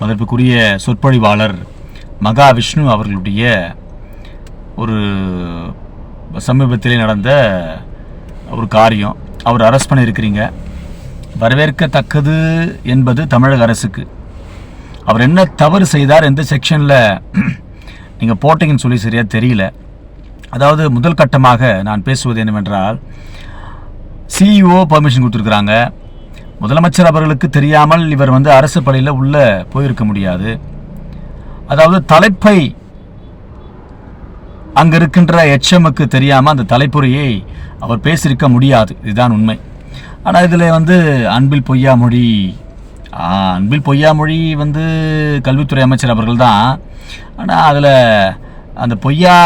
மதிப்புக்குரிய சொற்பொழிவாளர் மகாவிஷ்ணு அவர்களுடைய ஒரு சமீபத்திலே நடந்த ஒரு காரியம். அவர் அரெஸ்ட் பண்ணியிருக்கிறீங்க வரவேற்கத்தக்கது என்பது தமிழக அரசுக்கு. அவர் என்ன தவறு செய்தார் எந்த செக்ஷனில் நீங்கள் போட்டீங்கன்னு சொல்லி சரியாக தெரியல. அதாவது முதல் கட்டமாக நான் பேசுவது என்னவென்றால் சிஇஓ பர்மிஷன் கொடுத்துருக்குறாங்க. முதலமைச்சர் அவர்களுக்கு தெரியாமல் இவர் வந்து அரசு பள்ளியில் உள்ளே போயிருக்க முடியாது. அதாவது தலைப்பை அங்கே இருக்கின்ற எச்எம்முக்கு தெரியாமல் அந்த தலைப்புரையை அவர் பேசியிருக்க முடியாது. இதுதான் உண்மை. ஆனால் இதில் வந்து அன்பில் பொய்யா மொழி அன்பில் பொய்யா மொழி வந்து கல்வித்துறை அமைச்சர் அவர்கள் தான். ஆனால் அதில் அந்த பொய்யா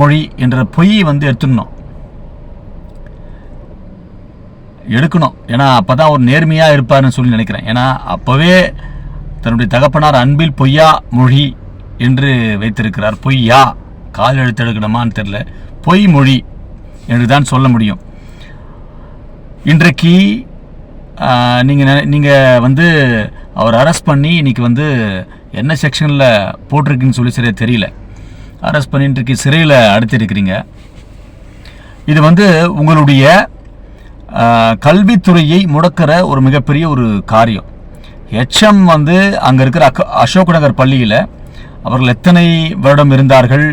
மொழி என்ற பொய் வந்து எடுத்துடணும். எடுக்கணும். ஏன்னா அப்போ தான் ஒரு நேர்மையாக இருப்பார்னு சொல்லி நினைக்கிறேன். ஏன்னா அப்போவே தன்னுடைய தகப்பனார் அன்பில் பொய்யா மொழி என்று வைத்திருக்கிறார். பொய்யா கால் எழுத்து எடுக்கணுமான்னு தெரில பொய் மொழி என்று தான் சொல்ல முடியும். இன்றைக்கு நீங்கள் நீங்கள் வந்து அவர் அரெஸ்ட் பண்ணி இன்றைக்கி வந்து என்ன செக்ஷனில் போட்டிருக்குன்னு சொல்லி சரியாக தெரியல. அரெஸ்ட் பண்ணி இன்றைக்கு சிறையில் அடுத்திருக்கிறீங்க. இது வந்து உங்களுடைய கல்வித்துறையை முடக்கிற ஒரு மிகப்பெரிய ஒரு காரியம். ஹெச்எம் வந்து அங்கே இருக்கிற அக் அசோக் நகர் பள்ளியில் அவர்கள் எத்தனை வருடம் இருந்தார்கள்?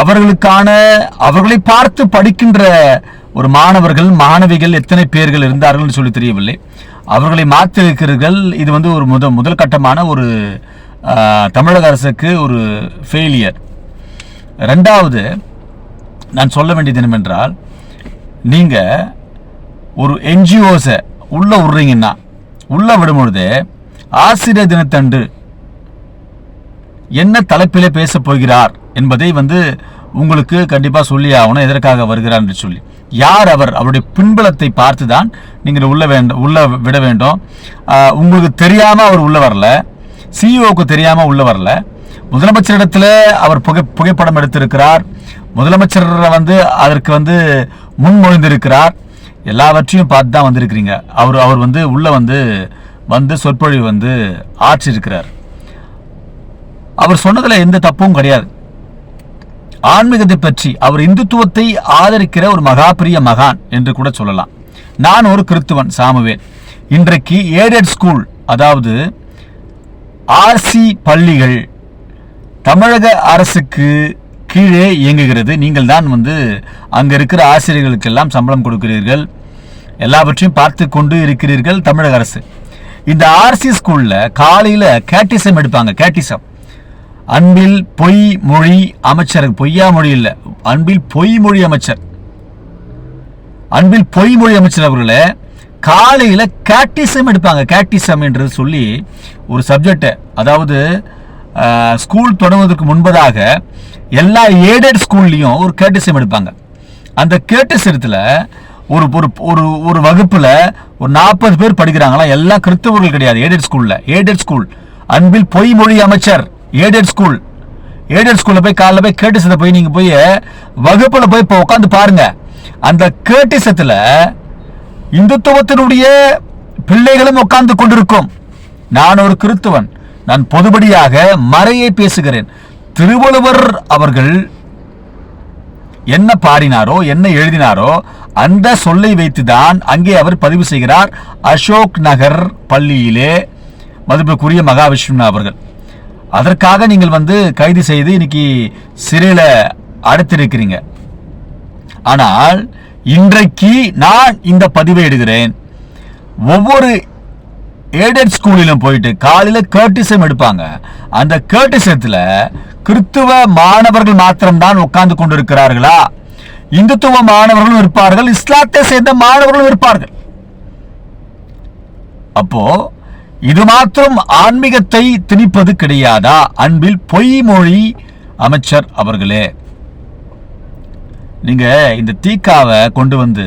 அவர்களுக்கான அவர்களை பார்த்து படிக்கின்ற ஒரு மாணவர்கள் மாணவிகள் எத்தனை பேர்கள் இருந்தார்கள்னு சொல்லி தெரியவில்லை. அவர்களை மாற்றிருக்கிறீர்கள் இது வந்து ஒரு முத முதல் கட்டமான ஒரு தமிழக அரசுக்கு ஒரு ஃபெயிலியர் ரெண்டாவது நான் சொல்ல வேண்டியது என்னவென்றால் நீங்கள் ஒரு என்ஜிஓஸை உள்ளே விட்றீங்கன்னா உள்ளே விடும்பொழுது ஆசிரியர் தினத்தன்று என்ன தலைப்பிலே பேசப் போகிறார் என்பதை வந்து உங்களுக்கு கண்டிப்பாக சொல்லி ஆகணும் எதற்காக வருகிறார் என்று சொல்லி. யார் அவர்? அவருடைய பின்புலத்தை பார்த்து தான் நீங்கள் உள்ள வேண்டும் உள்ள விட வேண்டும். உங்களுக்கு தெரியாமல் அவர் உள்ள வரல. சிஇஓக்கு தெரியாமல் உள்ள வரல. முதலமைச்சரிடத்தில் அவர் புகை புகைப்படம் எடுத்திருக்கிறார். முதலமைச்சர் வந்து அதற்கு வந்து முன்மொழிந்திருக்கிறார். எல்லாவற்றையும் பார்த்து தான் வந்திருக்கிறீங்க. அவர் அவர் வந்து உள்ள வந்து வந்து சொற்பொழிவு வந்து ஆற்றிருக்கிறார். அவர் சொன்னதில் எந்த தப்பும் கிடையாது. ஆன்மீகத்தை பற்றி அவர் இந்துத்துவத்தை ஆதரிக்கிற ஒரு மகாபிரிய மகான் என்று கூட சொல்லலாம். நான் ஒரு கிறித்துவன் சாமுவேல். இன்றைக்கு ஏடட் ஸ்கூல் அதாவது ஆர்சி பள்ளிகள் தமிழக அரசுக்கு கீழே இயங்குகிறது. நீங்கள் தான் வந்து அங்கே இருக்கிற ஆசிரியர்களுக்கெல்லாம் சம்பளம் கொடுக்கிறீர்கள். எல்லாவற்றையும் பார்த்து கொண்டு இருக்கிறீர்கள் தமிழக அரசு. இந்த ஆர்சி ஸ்கூல்ல காலையில் கேட்டிசம் எடுப்பாங்க கேட்டிசம் அன்பில் பொய் மொழி அமைச்சர் பொய்யா மொழி இல்லை. அன்பில் பொய் மொழி அமைச்சர். அன்பில் பொய் மொழி அமைச்சர் அவர்களை காலையில் கேட்டிசம் எடுப்பாங்க. கேட்டிசம் என்று சொல்லி ஒரு சப்ஜெக்டை அதாவது ஸ்கூல் தொடங்குவதற்கு முன்பதாக எல்லா ஏடட் ஸ்கூல்லையும் ஒரு கேட்டிசம் எடுப்பாங்க. அந்த கேட்டிசத்தில் ஒரு ஒரு ஒரு ஒரு வகுப்பில் ஒரு நாற்பது பேர் படிக்கிறாங்களா? எல்லாம் கிறிஸ்தவர்கள் கிடையாது. ஏடட் ஸ்கூலில் ஏடட் ஸ்கூல் அன்பில் பொய்மொழி அமைச்சர். ஏடட் ஸ்கூல் ஏடட் ஸ்கூலில் போய் காலைல போய் கேட்டிசத்தை போய் நீங்கள் போய் வகுப்பில் போய் இப்போ உட்காந்து பாருங்க. அந்த கேட்டிசத்துல இந்துத்துவத்தினுடைய பிள்ளைகளும் உட்கார்ந்து கொண்டிருக்கும். நான் ஒரு கிறித்துவன் நான் பொதுபடியாக மறையை பேசுகிறேன். திருவள்ளுவர் அவர்கள் என்ன பாடினாரோ என்ன எழுதினாரோ அந்த சொல்லை வைத்துதான் அங்கே அவர் பதிவு செய்கிறார். அசோக் நகர் பள்ளியிலே மதிப்புக்குரிய மகாவிஷ்ணு அவர்கள். அதற்காக நீங்கள் வந்து கைது செய்து இன்னைக்கு சிறையில் அடைத்திருக்கிறீங்க. ஆனால் இன்றைக்கு நான் இந்த பதிவை எடுக்கிறேன். ஒவ்வொரு எய்டட் ஸ்கூலிலும் போயிட்டு காலையில் கேர்டிசம் எடுப்பாங்க. அந்த கேர்டிசத்தில் கிறித்துவ மாணவர்கள் மாத்திரம்தான் உட்கார்ந்து கொண்டிருக்கிறார்களா? இந்துத்துவ மாணவர்களும் இருப்பார்கள் இஸ்லாத்தை சேர்ந்த மாணவர்களும் இருப்பார்கள். அப்போ இது மாத்திரம் ஆன்மீகத்தை திணிப்பது கிடையாதா? அன்பில் பொய் மொழி அமைச்சர் அவர்களே. நீங்க இந்த தீக்காவை கொண்டு வந்து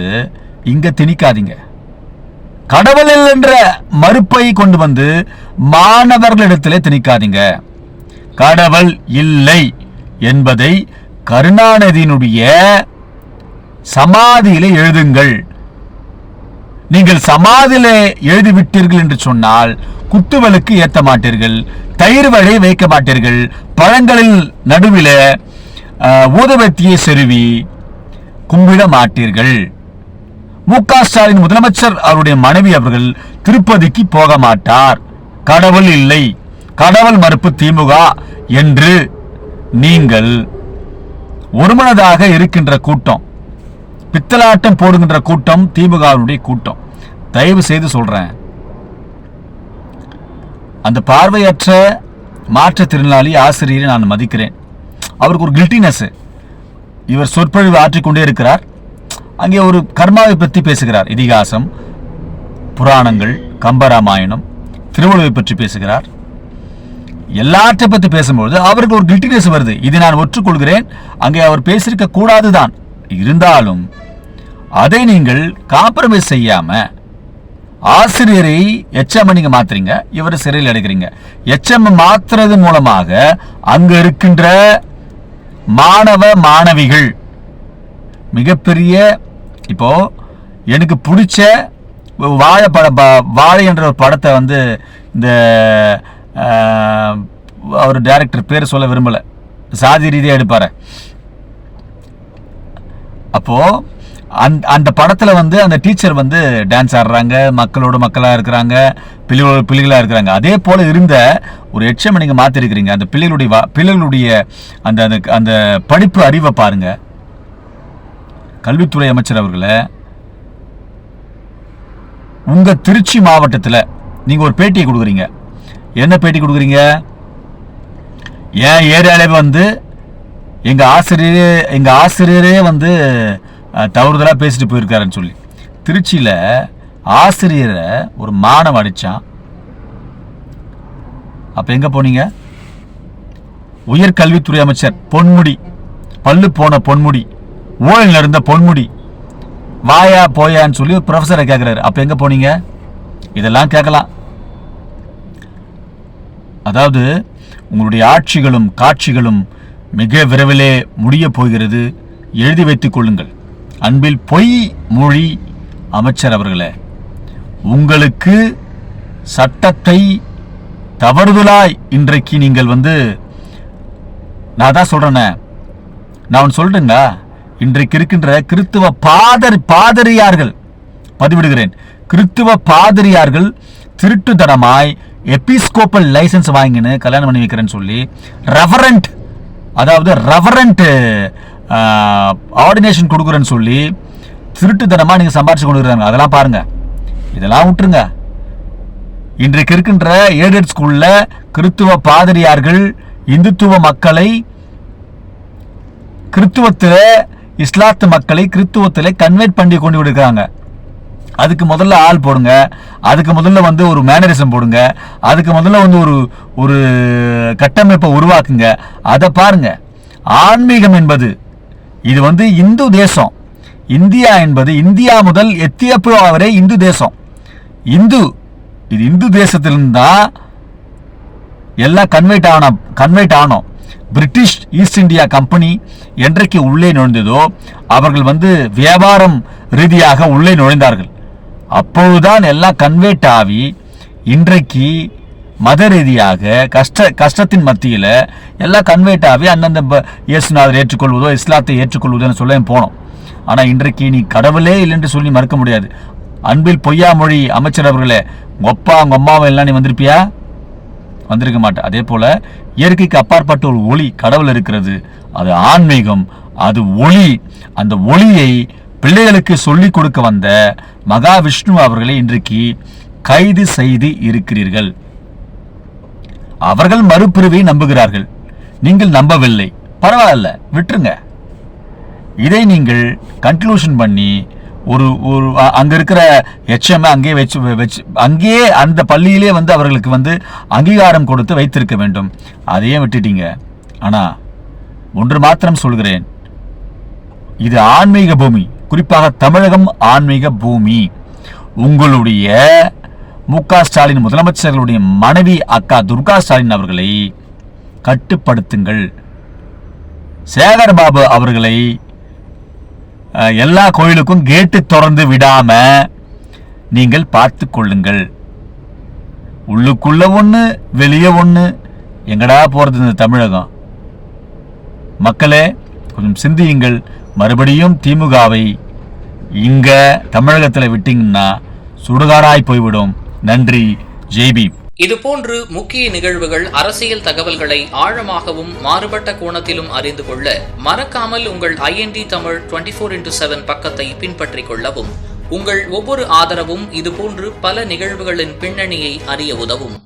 இங்க திணிக்காதீங்க. கடவுள் என்ற மறுப்பை கொண்டு வந்து மாணவர்களிடத்திலே திணிக்காதீங்க. கடவுள் இல்லை என்பதை கருணாநிதியினுடைய சமாதியிலே எழுதுங்கள். நீங்கள் சமாதியிலே எழுதிவிட்டீர்கள் என்று சொன்னால் குத்துவலுக்கு ஏத்த மாட்டீர்கள் தயிர் வழி வைக்க மாட்டீர்கள் பழங்களில் நடுவில் ஊதுபத்தியை செருவி கும்பிட மாட்டீர்கள். மு க ஸ்டாலின் முதலமைச்சர் அவருடைய மனைவி அவர்கள் திருப்பதிக்கு போக மாட்டார். கடவுள் இல்லை கடவுள் மறுப்பு திமுக என்று நீங்கள் ஒருமனதாக இருக்கின்ற கூட்டம். பித்தலாட்டம் போடுகின்ற கூட்டம் திமுகவினுடைய கூட்டம். தயவு செய்து சொல்றேன். அந்த பார்வையற்ற மாற்றுத்திறனாளி ஆசிரியரை நான் மதிக்கிறேன். அவருக்கு ஒரு கில்ட்டினஸ் இவர் சொற்பொழிவு ஆற்றிக்கொண்டே இருக்கிறார். அங்கே ஒரு கர்மாவை பற்றி பேசுகிறார். இதிகாசம் புராணங்கள் கம்பராமாயணம் திருவள்ளுவை பற்றி பேசுகிறார். எல்லாற்றை பற்றி பேசும்பொழுது அவருக்கு ஒரு கில்ட்டினஸ் வருது. இதை நான் ஒற்றுக்கொள்கிறேன். அங்கே அவர் பேசியிருக்க கூடாதுதான் இருந்தாலும் அதை நீங்கள் காம்ப்ரமைஸ் செய்யாம ஆசிரியரை எச்எம் நீங்க மாத்துறீங்க இவர் சிறையில் எடுக்கிறீங்க. எச்எம் மாத்துறது மூலமாக அங்க இருக்கின்ற மாணவ மாணவிகள் மிகப்பெரிய இப்போ எனக்கு பிடிச்ச வாழை பட வாழை என்ற ஒரு படத்தை வந்து இந்த அவர் டைரக்டர் பேர் சொல்ல விரும்பலை. சாதி ரீதியாக எடுப்பாரு. அப்போது அந்த அந்த படத்தில் வந்து அந்த டீச்சர் வந்து டான்ஸ் ஆடுறாங்க மக்களோட மக்களாக இருக்கிறாங்க பிள்ளைகளோட பிள்ளைகளாக இருக்கிறாங்க. அதே போல் இருந்த ஒரு எச்சம் நீங்கள் மாற்றிருக்கிறீங்க அந்த பிள்ளைகளுடைய வா- பிள்ளைகளுடைய அந்த அந்த அந்த படிப்பு அறிவை பாருங்க. கல்வித்துறை அமைச்சர் அவர்களை உங்கள் திருச்சி மாவட்டத்தில் நீங்கள் ஒரு பேட்டியை கொடுக்குறீங்க. என்ன பேட்டி கொடுக்குறீங்க? என் ஏரியாலே வந்து எங்கள் ஆசிரியரே எங்கள் ஆசிரியரே வந்து தவறுதலாக பேசிட்டு போயிருக்காருன்னு சொல்லி. திருச்சியில் ஆசிரியரை ஒரு மானம் அடிச்சான். அப்போ எங்கே போனீங்க? உயர்கல்வித்துறை அமைச்சர் பொன்முடி பல்லு போன பொன்முடி ஊழல் இருந்த பொன்முடி வாயா போயான்னு சொல்லி ப்ரொஃபஸரை கேட்குறாரு அப்போ எங்கே போனீங்க? இதெல்லாம் கேட்கலாம். அதாவது உங்களுடைய ஆட்சிகளும் காட்சிகளும் மிக விரைவிலே முடியப் போகிறது. எழுதி வைத்துக் கொள்ளுங்கள். அன்பில் பொய் மொழி அமைச்சர் அவர்களே உங்களுக்கு சட்டத்தை தவறுதலாய் இன்றைக்கு நீங்கள் வந்து நான் தான் சொல்றேனே நான் ஒன்று சொல்லட்டுங்களா இன்றைக்கு இருக்கின்ற கிறித்துவ பாதர் பாதிரியார்கள் பதிவிடுகிறேன். கிறித்துவ பாதிரியார்கள் திருட்டுத்தனமாய் எபிஸ்கோப்பல் லைசன்ஸ் வாங்கின்னு கல்யாணம் பண்ணி வைக்கிறேன்னு சொல்லி ரெஃபரண்ட் அதாவது ரெவரண்ட் ஆர்டினேஷன் கொடுக்குறேன்னு சொல்லி திருட்டுத்தனமாக நீங்கள் சம்பாரிச்சு கொண்டு அதெல்லாம் பாருங்கள் இதெல்லாம் விட்டுருங்க. இன்றைக்கு இருக்கின்ற எய்டட் ஸ்கூலில் கிறித்துவ பாதிரியார்கள் இந்துத்துவ மக்களை கிறித்துவத்தில் இஸ்லாத்து மக்களை கிறித்துவத்தில் கன்வெர்ட் பண்ணி கொண்டு விடுறாங்க அதுக்கு முதல்ல ஆள் போடுங்க. அதுக்கு முதல்ல வந்து ஒரு மேனரிசம் போடுங்க. அதுக்கு முதல்ல வந்து ஒரு ஒரு கட்டமைப்பை உருவாக்குங்க. அதை பாருங்க. ஆன்மீகம் என்பது இது வந்து இந்து தேசம். இந்தியா என்பது இந்தியா முதல் எத்தியோப்பியா வரை இந்து தேசம். இந்து இது இந்து தேசத்திலிருந்து தான் எல்லாம் கன்வெர்ட் ஆன கன்வெர்ட் ஆனோம். பிரிட்டிஷ் ஈஸ்ட் இந்தியா கம்பெனி என்றைக்கு உள்ளே நுழைந்ததோ அவர்கள் வந்து வியாபாரம் ரீதியாக உள்ளே நுழைந்தார்கள். அப்பொழுதுதான் எல்லாம் கன்வெர்ட் ஆகி இன்றைக்கு மத ரீதியாக கஷ்ட கஷ்டத்தின் மத்தியில் எல்லாம் கன்வெர்ட் ஆகி அந்தந்த இயேசுநாதர் ஏற்றுக்கொள்வதோ இஸ்லாத்தை ஏற்றுக்கொள்வதோன்னு சொல்ல போனோம். ஆனால் இன்றைக்கு நீ கடவுளே இல்லைன்னு சொல்லி மறுக்க முடியாது. அன்பில் பொய்யா மொழி அமைச்சர் அவர்களே உங்கப்பா உங்கள் அம்மாவை எல்லாம் நீ வந்திருப்பியா? வந்திருக்க மாட்டேன் அதே போல் இயற்கைக்கு அப்பாற்பட்ட ஒரு ஒளி கடவுள் இருக்கிறது. அது ஆன்மீகம் அது ஒளி. அந்த ஒளியை பிள்ளைகளுக்கு சொல்லிக் கொடுக்க வந்த மகாவிஷ்ணு அவர்களை இன்றைக்கு கைது செய்து இருக்கிறீர்கள். அவர்கள் மறுபிரிவை நம்புகிறார்கள். நீங்கள் நம்பவில்லை. பரவாயில்ல விட்டுருங்க. இதை நீங்கள் கன்க்ளூஷன் பண்ணி ஒரு ஒரு அங்கே அங்க இருக்கிற எச்எம் அங்கேயே வச்சு வச்சு அங்கேயே அந்த பள்ளியிலே வந்து அவர்களுக்கு வந்து அங்கீகாரம் கொடுத்து வைத்திருக்க வேண்டும். அதையே விட்டுட்டீங்க. ஆனா ஒன்று மாத்திரம் சொல்கிறேன். இது ஆன்மீக பூமி. குறிப்பாக தமிழகம் ஆன்மீக பூமி. உங்களுடைய மு க ஸ்டாலின் முதலமைச்சர்களுடைய மனைவி அக்கா துர்கா ஸ்டாலின் அவர்களை கட்டுப்படுத்துங்கள். சேகர் பாபு அவர்களை எல்லா கோயிலுக்கும் கேட்டு திறந்து விடாம நீங்கள் பார்த்து கொள்ளுங்கள். உள்ளுக்குள்ள ஒண்ணு வெளியே ஒண்ணு எங்கடா போறது இந்த தமிழகம்? மக்களே கொஞ்சம் சிந்தியுங்கள். மறுபடியும் திமுகவை இங்க தமிழகத்தில் விட்டீங்கன்னா சுடுகாடாய் போய்விடும். நன்றி ஜெய்பி இதுபோன்று முக்கிய நிகழ்வுகள் அரசியல் தகவல்களை ஆழமாகவும் மாறுபட்ட கோணத்திலும் அறிந்து கொள்ள மறக்காமல் உங்கள் IND Tamil twenty four into seven பக்கத்தை பின்பற்றிக் கொள்ளவும். உங்கள் ஒவ்வொரு ஆதரவும் இதுபோன்று பல நிகழ்வுகளின் பின்னணியை அறிய உதவும்.